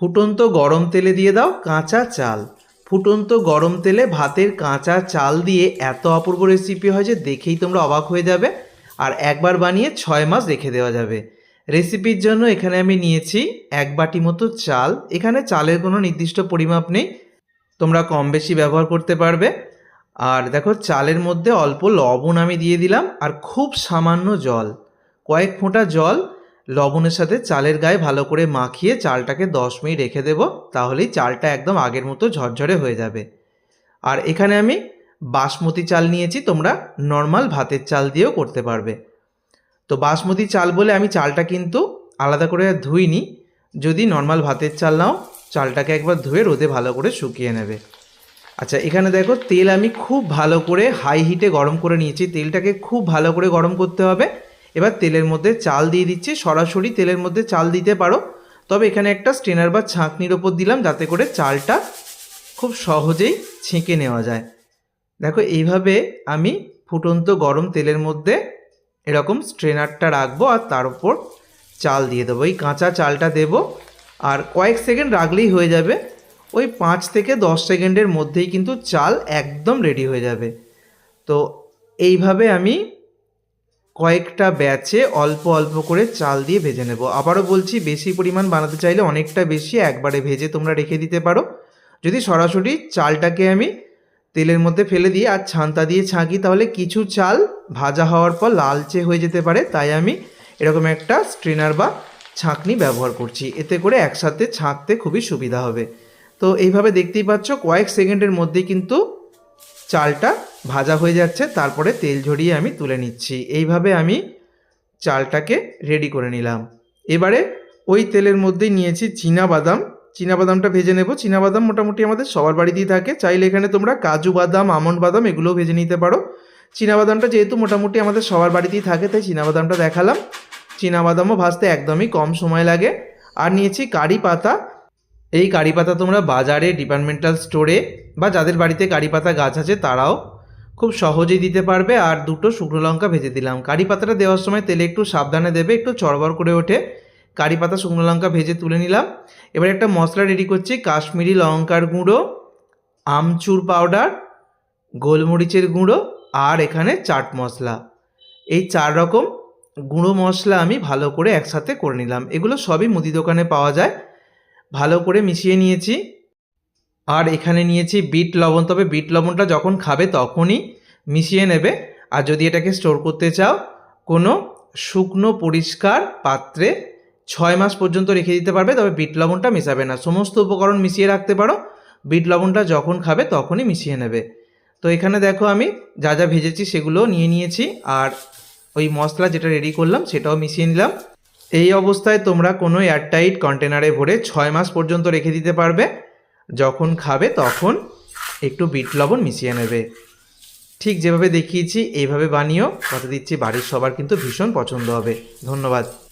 ফুটন্ত গরম তেলে দিয়ে দাও কাঁচা চাল। ফুটন্ত গরম তেলে ভাতের কাঁচা চাল দিয়ে এত অপূর্ব রেসিপি হয় যে দেখেই তোমরা অবাক হয়ে যাবে। আর একবার বানিয়ে ছয় মাস রেখে দেওয়া যাবে। রেসিপির জন্য এখানে আমি নিয়েছি এক বাটি মতো চাল। এখানে চালের কোনো নির্দিষ্ট পরিমাপ নেই। তোমরা কম বেশি ব্যবহার করতে পারবে। আর দেখো চালের মধ্যে অল্প লবণ আমি দিয়ে দিলাম। আর খুব সামান্য জল। কয়েক ফোঁটা জল। লবণের সাথে চালের গায়ে ভালো করে মাখিয়ে চালটাকে দশ মিনিট রেখে দেবো, তাহলেই চালটা একদম আগের মতো ঝরঝরে হয়ে যাবে। আর এখানে আমি বাসমতি চাল নিয়েছি, তোমরা নর্মাল ভাতের চাল দিয়েও করতে পারবে। তো বাসমতি চাল বলে আমি চালটা কিন্তু আলাদা করে আর ধুইনি, যদি নর্মাল ভাতের চাল নাও, চালটাকে একবার ধুয়ে রোদে ভালো করে শুকিয়ে নেবে। আচ্ছা এখানে দেখো তেল আমি খুব ভালো করে হাই হিটে গরম করে নিয়েছি, তেলটাকে খুব ভালো করে গরম করতে হবে। এবার তেলের মধ্যে চাল দিয়ে দিচ্ছি। সরাসরি তেলের মধ্যে চাল দিতে পারো। তবে এখানে একটা স্ট্রেনার বা ছাঁকনির ওপর দিলাম যাতে করে চালটা খুব সহজেই ছেঁকে নেওয়া যায়। দেখো, এইভাবে আমি ফুটন্ত গরম তেলের মধ্যে এরকম স্ট্রেনারটা রাখব আর তার উপর চাল দিয়ে দেবো। এই কাঁচা চালটা দেব। আর কয়েক সেকেন্ড রাখলেই হয়ে যাবে। ওই পাঁচ থেকে দশ সেকেন্ডের মধ্যেই কিন্তু চাল একদম রেডি হয়ে যাবে। তো এইভাবে আমি কয়েকটা ব্যাচে অল্প অল্প করে চাল দিয়ে ভেজে নেব। আবারও বলছি, বেশি পরিমাণ বানাতে চাইলে অনেকটা বেশি একবারে ভেজে তোমরা রেখে দিতে পারো। যদি সরাসরি চালটাকে আমি তেলের মধ্যে ফেলে দিয়ে আর ছান্তা দিয়ে ছাঁকি, তাহলে কিছু চাল ভাজা হওয়ার পর লালচে হয়ে যেতে পারে। তাই আমি এরকম একটা স্ট্রেনার বা ছাঁকনি ব্যবহার করছি। এতে করে একসাথে ছাঁকতে খুবই সুবিধা হবে। তো এইভাবে দেখতেই পাচ্ছ, কয়েক সেকেন্ডের মধ্যেই কিন্তু চালটা ভাজা হয়ে যাচ্ছে, তারপরে তেল ঝরিয়ে আমি তুলে নিচ্ছি। এইভাবে আমি চালটাকে রেডি করে নিলাম। এবারে ওই তেলের মধ্যেই নিয়েছি বাদাম। বাদামটা ভেজে নেব। বাদাম মোটামুটি আমাদের সবার বাড়িতেই থাকে। চাইলে এখানে তোমরা কাজু বাদাম আমন্ড বাদাম এগুলোও ভেজে নিতে পারো। বাদামটা যেহেতু মোটামুটি আমাদের সবার বাড়িতেই থাকে, তাই বাদামটা দেখালাম। বাদামও ভাজতে একদমই কম সময় লাগে। আর নিয়েছি কারি পাতা। এই কারি পাতা তোমরা বাজারে ডিপার্টমেন্টাল স্টোরে বা যাদের বাড়িতে কারি পাতা গাছ আছে তারাও খুব সহজেই দিতে পারবে। আর দুটো শুকনো লঙ্কা ভেজে দিলাম। কারি পাতাটা দেওয়ার সময় তেলে একটু সাবধানে দেবে, একটু চড়বড় করে ওঠে। কারি পাতা শুকনো লঙ্কা ভেজে তুলে নিলাম। এবার একটা মশলা রেডি করছি। কাশ্মীরি লঙ্কার গুঁড়ো, আমচুর পাউডার গোলমরিচের গুঁড়ো আর এখানে চাট মশলা। এই চার রকম গুঁড়ো মশলা আমি ভালো করে একসাথে করে নিলাম। এগুলো সবই মুদি দোকানে পাওয়া যায়। ভালো করে মিশিয়ে নিয়েছি। আর এখানে নিয়েছি বিট লবণ। তবে বিট লবণটা যখন খাবে তখনই মিশিয়ে নেবে। আর যদি এটাকে স্টোর করতে চাও, কোনো শুকনো পরিষ্কার পাত্রে ছয় মাস পর্যন্ত রেখে দিতে পারবে, তবে বিট লবণটা মেশাবে না। সমস্ত উপকরণ মিশিয়ে রাখতে পারো। বিট লবণটা যখন খাবে তখনই মিশিয়ে নেবে। তো এখানে দেখো আমি যা যা ভেজেছি সেগুলো নিয়ে নিয়েছি। আর ওই মশলা যেটা রেডি করলাম সেটাও মিশিয়ে নিলাম। এই অবস্থায় তোমরা কোনো এয়ারটাইট কন্টেনারে ভরে ছয় মাস পর্যন্ত রেখে দিতে পারবে। যখন খাবে তখন একটু বিট লবণ মিশিয়ে নেবে। ঠিক যেভাবে দেখিয়েছি, এইভাবে বানিয়েও কথা দিচ্ছি, বাড়ির সবার কিন্তু ভীষণ পছন্দ হবে। ধন্যবাদ।